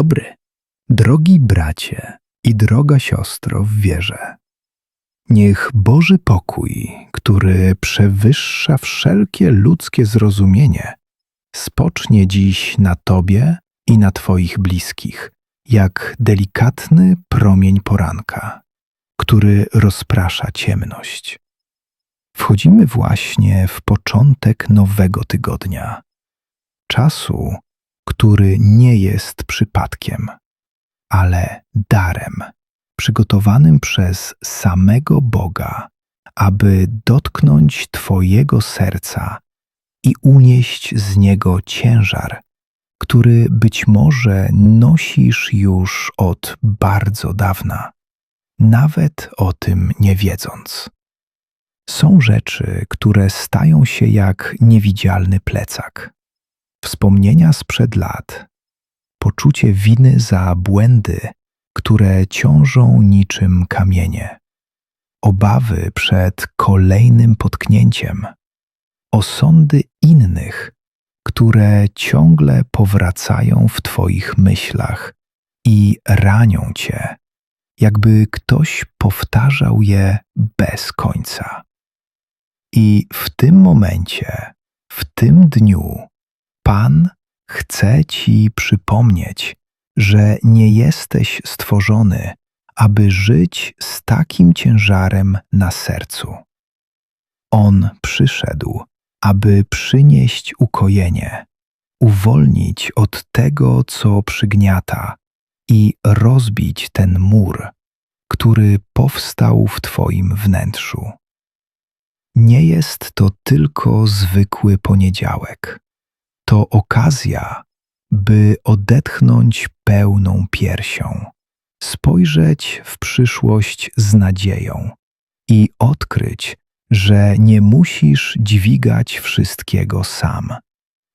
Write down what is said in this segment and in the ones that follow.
Dobry, drogi bracie i droga siostro w wierze. Niech Boży pokój, który przewyższa wszelkie ludzkie zrozumienie, spocznie dziś na Tobie i na Twoich bliskich, jak delikatny promień poranka, który rozprasza ciemność. Wchodzimy właśnie w początek nowego tygodnia, czasu, który nie jest przypadkiem, ale darem, przygotowanym przez samego Boga, aby dotknąć Twojego serca i unieść z niego ciężar, który być może nosisz już od bardzo dawna, nawet o tym nie wiedząc. Są rzeczy, które stają się jak niewidzialny plecak. Wspomnienia sprzed lat, poczucie winy za błędy, które ciążą niczym kamienie, obawy przed kolejnym potknięciem, osądy innych, które ciągle powracają w Twoich myślach i ranią Cię, jakby ktoś powtarzał je bez końca. I w tym momencie, w tym dniu, Pan chce Ci przypomnieć, że nie jesteś stworzony, aby żyć z takim ciężarem na sercu. On przyszedł, aby przynieść ukojenie, uwolnić od tego, co przygniata i rozbić ten mur, który powstał w Twoim wnętrzu. Nie jest to tylko zwykły poniedziałek. To okazja, by odetchnąć pełną piersią, spojrzeć w przyszłość z nadzieją i odkryć, że nie musisz dźwigać wszystkiego sam,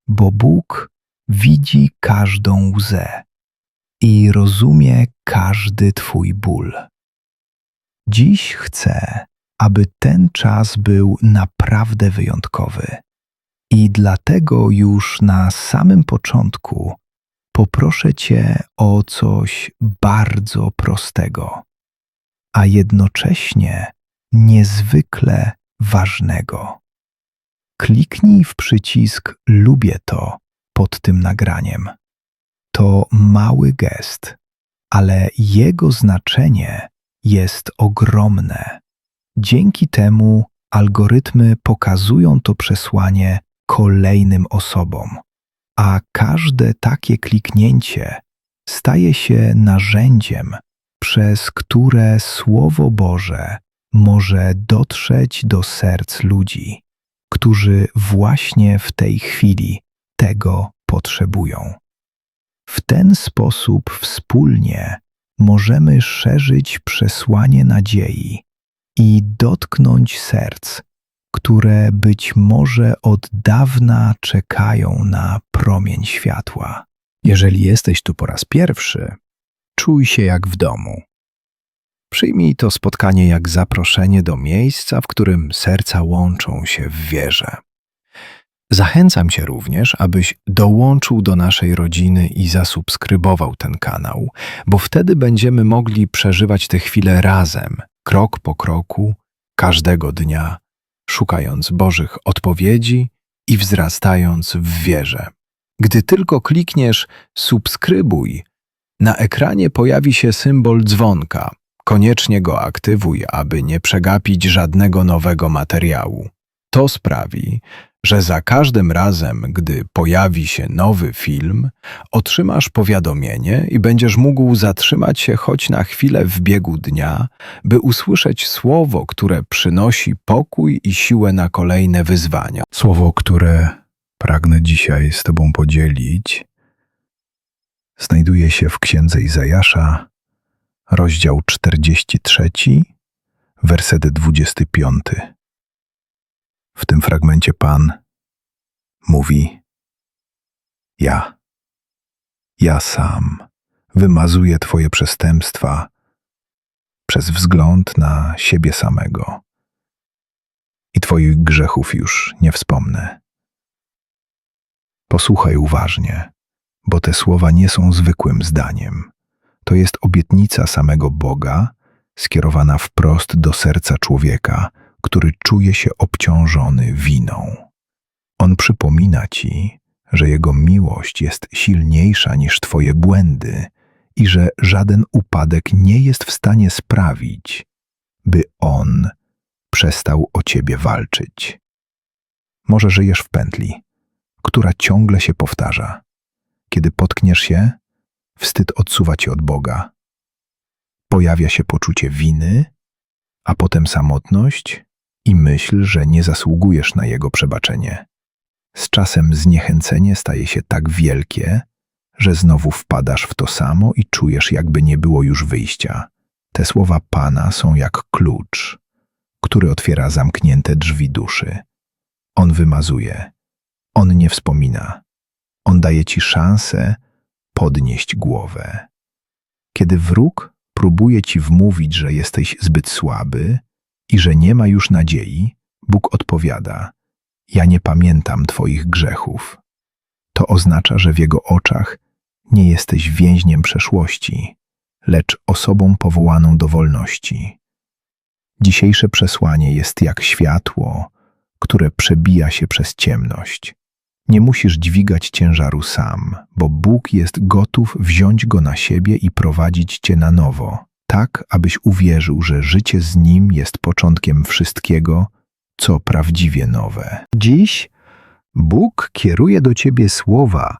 bo Bóg widzi każdą łzę i rozumie każdy Twój ból. Dziś chcę, aby ten czas był naprawdę wyjątkowy. I dlatego już na samym początku poproszę Cię o coś bardzo prostego, a jednocześnie niezwykle ważnego. Kliknij w przycisk Lubię to pod tym nagraniem. To mały gest, ale jego znaczenie jest ogromne. Dzięki temu algorytmy pokazują to przesłanie kolejnym osobom, a każde takie kliknięcie staje się narzędziem, przez które Słowo Boże może dotrzeć do serc ludzi, którzy właśnie w tej chwili tego potrzebują. W ten sposób wspólnie możemy szerzyć przesłanie nadziei i dotknąć serc, które być może od dawna czekają na promień światła. Jeżeli jesteś tu po raz pierwszy, czuj się jak w domu. Przyjmij to spotkanie jak zaproszenie do miejsca, w którym serca łączą się w wierze. Zachęcam Cię również, abyś dołączył do naszej rodziny i zasubskrybował ten kanał, bo wtedy będziemy mogli przeżywać te chwile razem, krok po kroku, każdego dnia, szukając Bożych odpowiedzi i wzrastając w wierze. Gdy tylko klikniesz subskrybuj, na ekranie pojawi się symbol dzwonka. Koniecznie go aktywuj, aby nie przegapić żadnego nowego materiału. To sprawi, że za każdym razem, gdy pojawi się nowy film, otrzymasz powiadomienie i będziesz mógł zatrzymać się choć na chwilę w biegu dnia, by usłyszeć słowo, które przynosi pokój i siłę na kolejne wyzwania. Słowo, które pragnę dzisiaj z Tobą podzielić, znajduje się w księdze Izajasza, rozdział 43, werset 25. W tym fragmencie Pan mówi: Ja, ja sam wymazuję Twoje przestępstwa przez wzgląd na siebie samego i Twoich grzechów już nie wspomnę. Posłuchaj uważnie, bo te słowa nie są zwykłym zdaniem. To jest obietnica samego Boga, skierowana wprost do serca człowieka, który czuje się obciążony winą. On przypomina ci, że jego miłość jest silniejsza niż twoje błędy i że żaden upadek nie jest w stanie sprawić, by on przestał o ciebie walczyć. Może żyjesz w pętli, która ciągle się powtarza. Kiedy potkniesz się, wstyd odsuwa cię od Boga. Pojawia się poczucie winy, a potem samotność i myśl, że nie zasługujesz na Jego przebaczenie. Z czasem zniechęcenie staje się tak wielkie, że znowu wpadasz w to samo i czujesz, jakby nie było już wyjścia. Te słowa Pana są jak klucz, który otwiera zamknięte drzwi duszy. On wymazuje, on nie wspomina, on daje ci szansę podnieść głowę. Kiedy wróg próbuje ci wmówić, że jesteś zbyt słaby i że nie ma już nadziei, Bóg odpowiada: Ja nie pamiętam Twoich grzechów. To oznacza, że w Jego oczach nie jesteś więźniem przeszłości, lecz osobą powołaną do wolności. Dzisiejsze przesłanie jest jak światło, które przebija się przez ciemność. Nie musisz dźwigać ciężaru sam, bo Bóg jest gotów wziąć go na siebie i prowadzić cię na nowo, tak abyś uwierzył, że życie z Nim jest początkiem wszystkiego, co prawdziwie nowe. Dziś Bóg kieruje do ciebie słowa,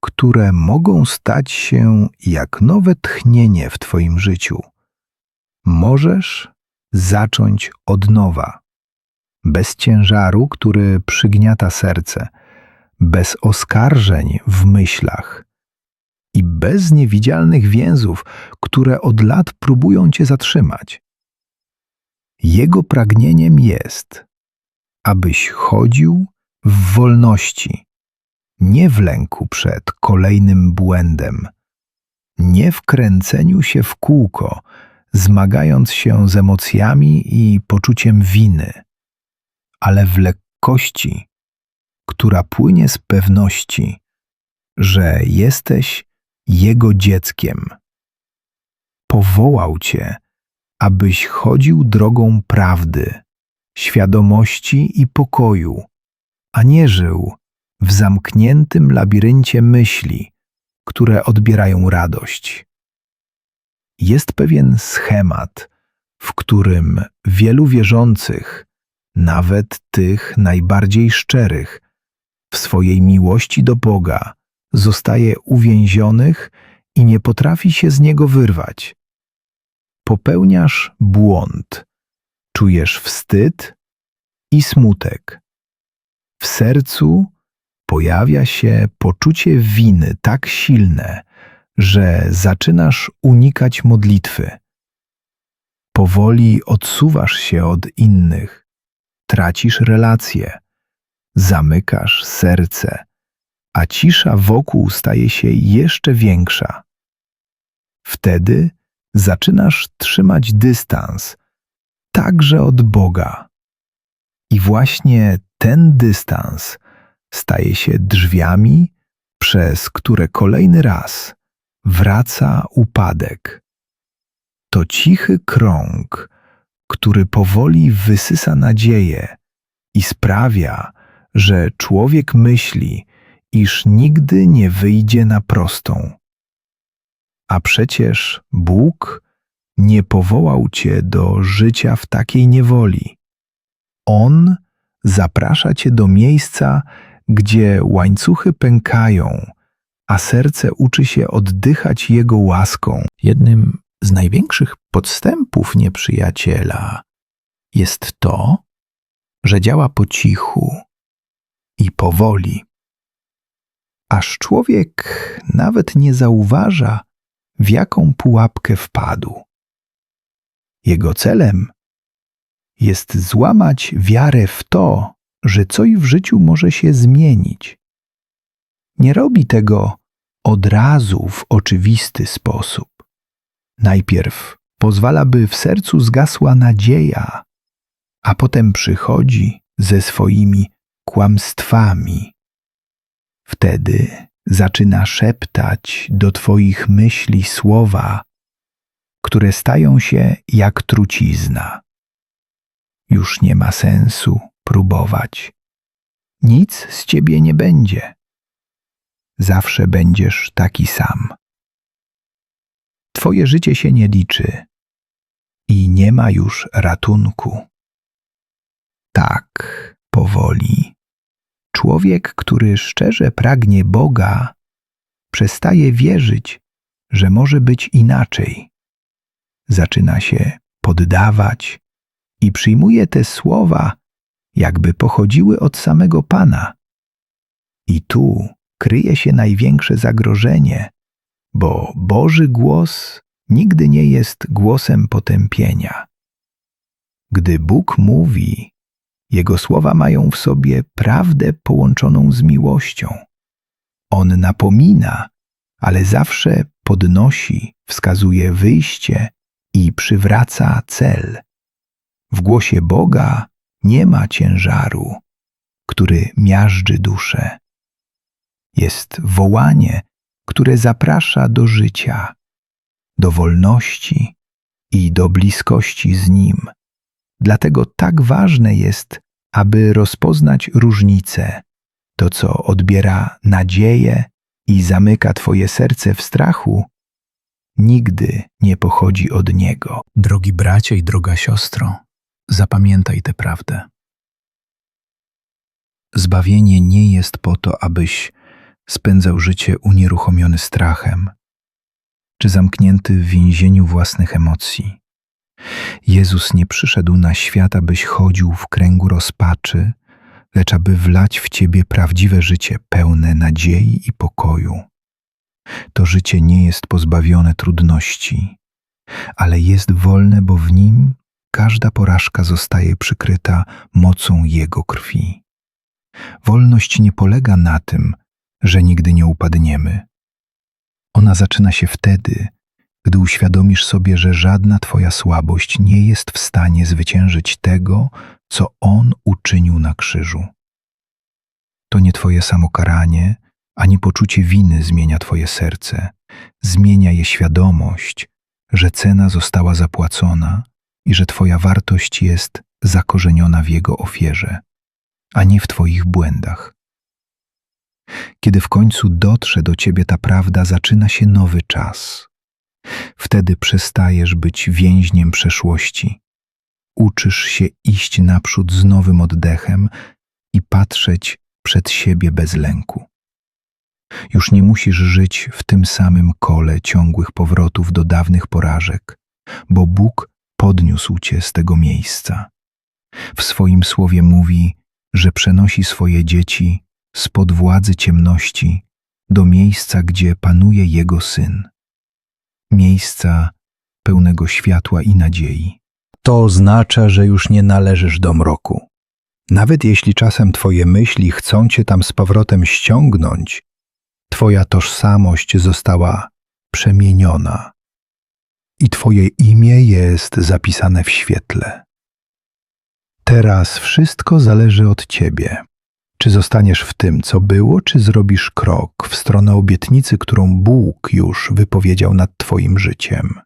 które mogą stać się jak nowe tchnienie w twoim życiu. Możesz zacząć od nowa, bez ciężaru, który przygniata serce, bez oskarżeń w myślach i bez niewidzialnych więzów, które od lat próbują cię zatrzymać. Jego pragnieniem jest, abyś chodził w wolności, nie w lęku przed kolejnym błędem, nie w kręceniu się w kółko, zmagając się z emocjami i poczuciem winy, ale w lekkości, która płynie z pewności, że jesteś Jego dzieckiem. Powołał Cię, abyś chodził drogą prawdy, świadomości i pokoju, a nie żył w zamkniętym labiryncie myśli, które odbierają radość. Jest pewien schemat, w którym wielu wierzących, nawet tych najbardziej szczerych, w swojej miłości do Boga zostaje uwięzionych i nie potrafi się z niego wyrwać. Popełniasz błąd, czujesz wstyd i smutek. W sercu pojawia się poczucie winy tak silne, że zaczynasz unikać modlitwy. Powoli odsuwasz się od innych, tracisz relacje, zamykasz serce, a cisza wokół staje się jeszcze większa. Wtedy zaczynasz trzymać dystans, także od Boga. I właśnie ten dystans staje się drzwiami, przez które kolejny raz wraca upadek. To cichy krąg, który powoli wysysa nadzieję i sprawia, że człowiek myśli, iż nigdy nie wyjdzie na prostą. A przecież Bóg nie powołał cię do życia w takiej niewoli. On zaprasza cię do miejsca, gdzie łańcuchy pękają, a serce uczy się oddychać Jego łaską. Jednym z największych podstępów nieprzyjaciela jest to, że działa po cichu i powoli, aż człowiek nawet nie zauważa, w jaką pułapkę wpadł. Jego celem jest złamać wiarę w to, że coś w życiu może się zmienić. Nie robi tego od razu w oczywisty sposób. Najpierw pozwala, by w sercu zgasła nadzieja, a potem przychodzi ze swoimi kłamstwami. Wtedy zaczyna szeptać do Twoich myśli słowa, które stają się jak trucizna. Już nie ma sensu próbować. Nic z Ciebie nie będzie. Zawsze będziesz taki sam. Twoje życie się nie liczy i nie ma już ratunku. Tak, powoli. Człowiek, który szczerze pragnie Boga, przestaje wierzyć, że może być inaczej. Zaczyna się poddawać i przyjmuje te słowa, jakby pochodziły od samego Pana. I tu kryje się największe zagrożenie, bo Boży głos nigdy nie jest głosem potępienia. Gdy Bóg mówi, Jego słowa mają w sobie prawdę połączoną z miłością. On napomina, ale zawsze podnosi, wskazuje wyjście i przywraca cel. W głosie Boga nie ma ciężaru, który miażdży duszę. Jest wołanie, które zaprasza do życia, do wolności i do bliskości z Nim. Dlatego tak ważne jest, aby rozpoznać różnicę, to co odbiera nadzieję i zamyka Twoje serce w strachu, nigdy nie pochodzi od Niego. Drogi bracie i droga siostro, zapamiętaj tę prawdę. Zbawienie nie jest po to, abyś spędzał życie unieruchomiony strachem, czy zamknięty w więzieniu własnych emocji. Jezus nie przyszedł na świat, abyś chodził w kręgu rozpaczy, lecz aby wlać w ciebie prawdziwe życie pełne nadziei i pokoju. To życie nie jest pozbawione trudności, ale jest wolne, bo w nim każda porażka zostaje przykryta mocą Jego krwi. Wolność nie polega na tym, że nigdy nie upadniemy. Ona zaczyna się wtedy, gdy uświadomisz sobie, że żadna Twoja słabość nie jest w stanie zwyciężyć tego, co On uczynił na krzyżu. To nie Twoje samokaranie, ani poczucie winy zmienia Twoje serce, zmienia je świadomość, że cena została zapłacona i że Twoja wartość jest zakorzeniona w Jego ofierze, a nie w Twoich błędach. Kiedy w końcu dotrze do Ciebie ta prawda, zaczyna się nowy czas. Wtedy przestajesz być więźniem przeszłości. Uczysz się iść naprzód z nowym oddechem i patrzeć przed siebie bez lęku. Już nie musisz żyć w tym samym kole ciągłych powrotów do dawnych porażek, bo Bóg podniósł cię z tego miejsca. W swoim słowie mówi, że przenosi swoje dzieci spod władzy ciemności do miejsca, gdzie panuje Jego Syn. Miejsca pełnego światła i nadziei. To oznacza, że już nie należysz do mroku. Nawet jeśli czasem Twoje myśli chcą Cię tam z powrotem ściągnąć, Twoja tożsamość została przemieniona i Twoje imię jest zapisane w świetle. Teraz wszystko zależy od Ciebie. Czy zostaniesz w tym, co było, czy zrobisz krok w stronę obietnicy, którą Bóg już wypowiedział nad Twoim życiem?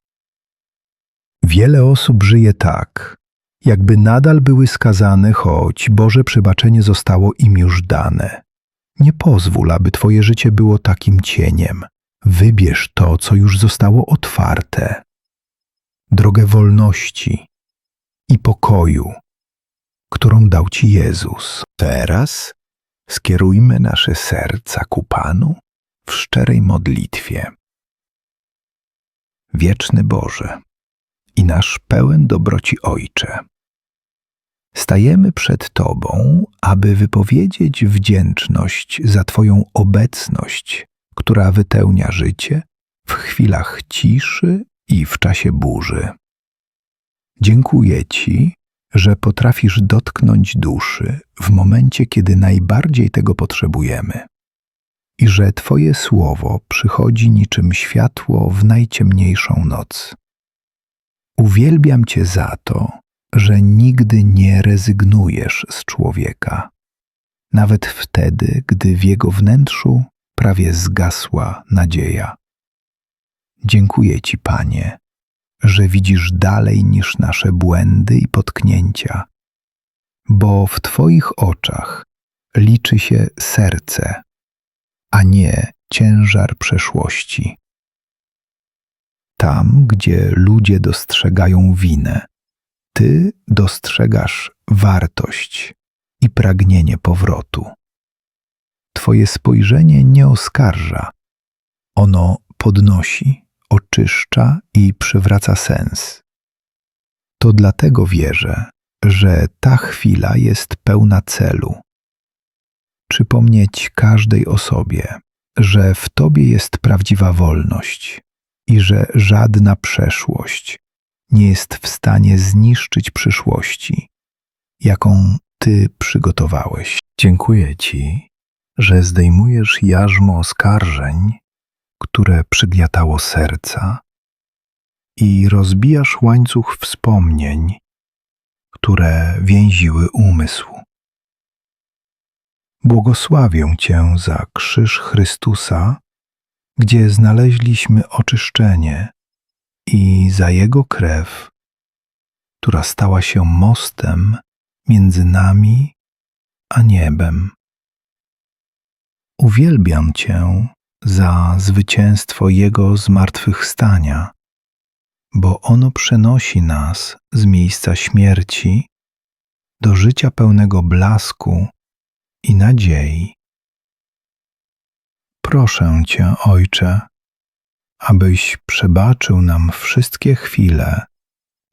Wiele osób żyje tak, jakby nadal były skazane, choć Boże przebaczenie zostało im już dane. Nie pozwól, aby Twoje życie było takim cieniem. Wybierz to, co już zostało otwarte. Drogę wolności i pokoju, którą dał Ci Jezus. Teraz skierujmy nasze serca ku Panu w szczerej modlitwie. Wieczny Boże i nasz pełen dobroci Ojcze, stajemy przed Tobą, aby wypowiedzieć wdzięczność za Twoją obecność, która wypełnia życie w chwilach ciszy i w czasie burzy. Dziękuję Ci, że potrafisz dotknąć duszy w momencie, kiedy najbardziej tego potrzebujemy, i że Twoje słowo przychodzi niczym światło w najciemniejszą noc. Uwielbiam Cię za to, że nigdy nie rezygnujesz z człowieka, nawet wtedy, gdy w jego wnętrzu prawie zgasła nadzieja. Dziękuję Ci, Panie, że widzisz dalej niż nasze błędy i potknięcia, bo w Twoich oczach liczy się serce, a nie ciężar przeszłości. Tam, gdzie ludzie dostrzegają winę, Ty dostrzegasz wartość i pragnienie powrotu. Twoje spojrzenie nie oskarża, ono podnosi, oczyszcza i przywraca sens. To dlatego wierzę, że ta chwila jest pełna celu. Przypomnieć każdej osobie, że w Tobie jest prawdziwa wolność i że żadna przeszłość nie jest w stanie zniszczyć przyszłości, jaką Ty przygotowałeś. Dziękuję Ci, że zdejmujesz jarzmo oskarżeń, które przygniatało serca, i rozbijasz łańcuch wspomnień, które więziły umysł. Błogosławię Cię za krzyż Chrystusa, gdzie znaleźliśmy oczyszczenie i za Jego krew, która stała się mostem między nami a niebem. Uwielbiam Cię za zwycięstwo Jego zmartwychwstania, bo ono przenosi nas z miejsca śmierci do życia pełnego blasku i nadziei. Proszę Cię, Ojcze, abyś przebaczył nam wszystkie chwile,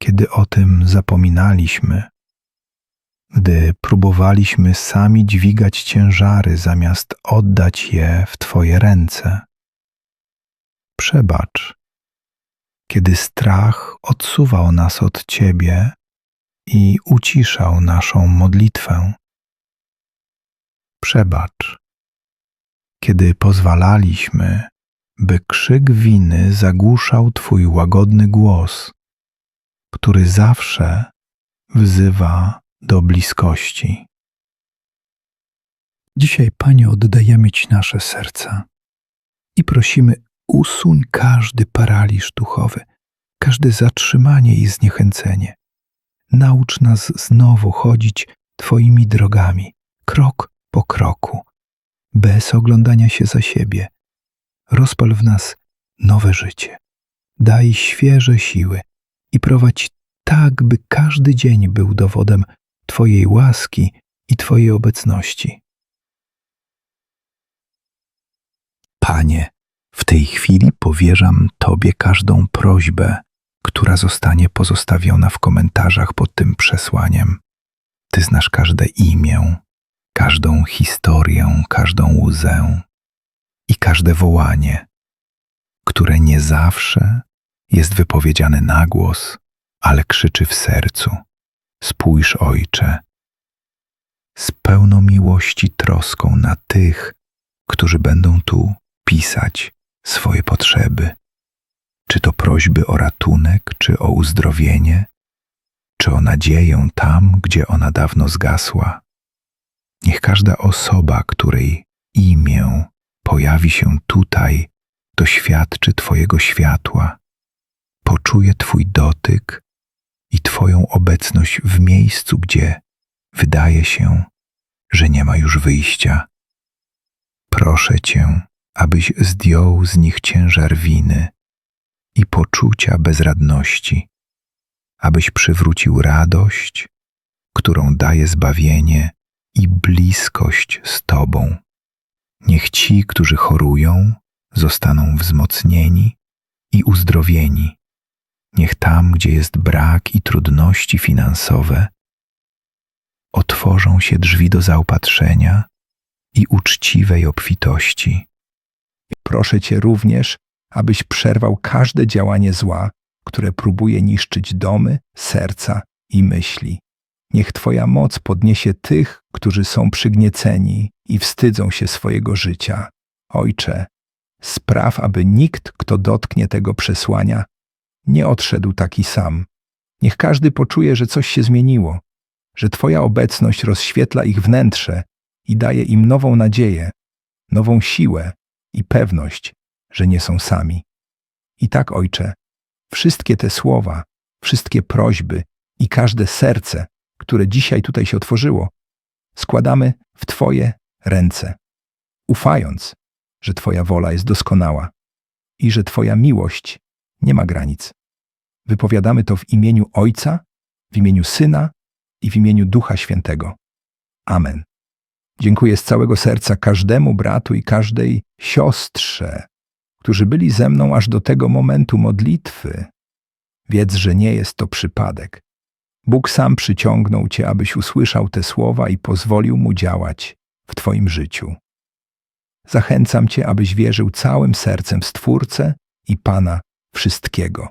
kiedy o tym zapominaliśmy, gdy próbowaliśmy sami dźwigać ciężary zamiast oddać je w Twoje ręce. Przebacz, kiedy strach odsuwał nas od Ciebie i uciszał naszą modlitwę. Przebacz, kiedy pozwalaliśmy, by krzyk winy zagłuszał Twój łagodny głos, który zawsze wzywa do bliskości. Dzisiaj, Panie, oddajemy Ci nasze serca i prosimy, usuń każdy paraliż duchowy, każde zatrzymanie i zniechęcenie. Naucz nas znowu chodzić Twoimi drogami, krok po kroku, bez oglądania się za siebie. Rozpal w nas nowe życie. Daj świeże siły i prowadź tak, by każdy dzień był dowodem Twojej łaski i Twojej obecności. Panie, w tej chwili powierzam Tobie każdą prośbę, która zostanie pozostawiona w komentarzach pod tym przesłaniem. Ty znasz każde imię, każdą historię, każdą łzę i każde wołanie, które nie zawsze jest wypowiedziane na głos, ale krzyczy w sercu. Spójrz, Ojcze, z pełną miłości troską na tych, którzy będą tu pisać swoje potrzeby, czy to prośby o ratunek, czy o uzdrowienie, czy o nadzieję tam, gdzie ona dawno zgasła. Niech każda osoba, której imię pojawi się tutaj, doświadczy Twojego światła, poczuje Twój dotyk i Twoją obecność w miejscu, gdzie wydaje się, że nie ma już wyjścia. Proszę Cię, abyś zdjął z nich ciężar winy i poczucia bezradności, abyś przywrócił radość, którą daje zbawienie i bliskość z Tobą. Niech ci, którzy chorują, zostaną wzmocnieni i uzdrowieni. Niech tam, gdzie jest brak i trudności finansowe, otworzą się drzwi do zaopatrzenia i uczciwej obfitości. Proszę Cię również, abyś przerwał każde działanie zła, które próbuje niszczyć domy, serca i myśli. Niech Twoja moc podniesie tych, którzy są przygnieceni i wstydzą się swojego życia. Ojcze, spraw, aby nikt, kto dotknie tego przesłania, nie odszedł taki sam. Niech każdy poczuje, że coś się zmieniło, że Twoja obecność rozświetla ich wnętrze i daje im nową nadzieję, nową siłę i pewność, że nie są sami. I tak, Ojcze, wszystkie te słowa, wszystkie prośby i każde serce, które dzisiaj tutaj się otworzyło, składamy w Twoje ręce, ufając, że Twoja wola jest doskonała i że Twoja miłość nie ma granic. Wypowiadamy to w imieniu Ojca, w imieniu Syna i w imieniu Ducha Świętego. Amen. Dziękuję z całego serca każdemu bratu i każdej siostrze, którzy byli ze mną aż do tego momentu modlitwy. Wiedz, że nie jest to przypadek. Bóg sam przyciągnął Cię, abyś usłyszał te słowa i pozwolił Mu działać w Twoim życiu. Zachęcam Cię, abyś wierzył całym sercem w Stwórcę i Pana wszystkiego,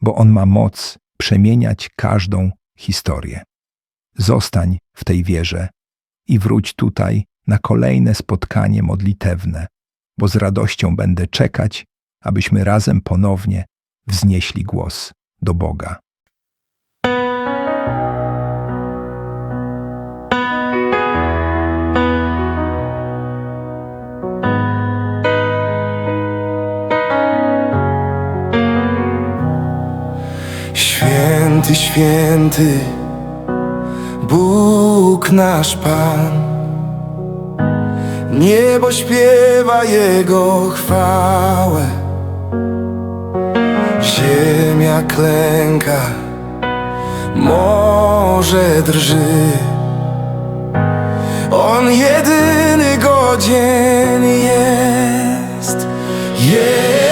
bo On ma moc przemieniać każdą historię. Zostań w tej wierze i wróć tutaj na kolejne spotkanie modlitewne, bo z radością będę czekać, abyśmy razem ponownie wznieśli głos do Boga. Święty, święty, Bóg nasz Pan. Niebo śpiewa Jego chwałę, ziemia klęka, morze drży. On jedyny godzien jest. Jezus,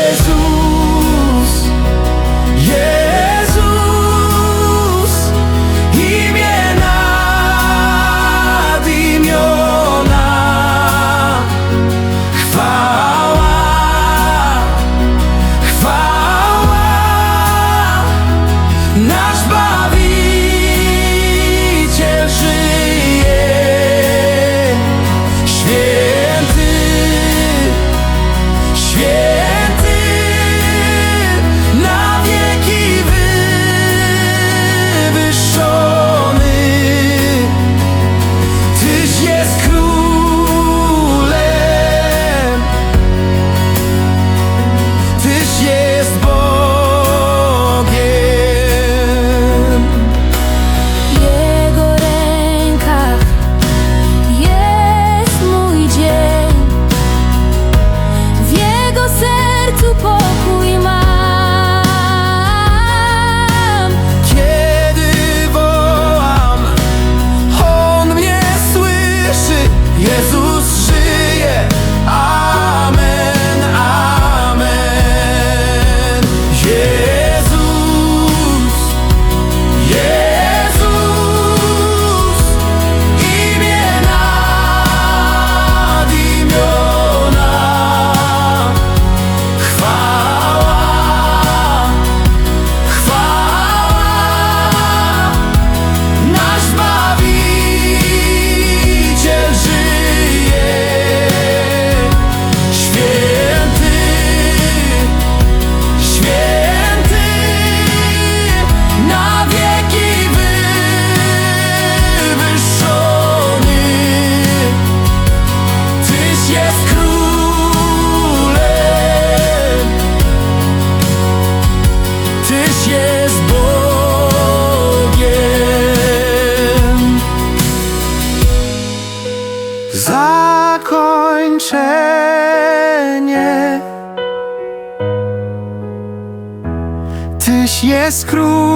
és cruz.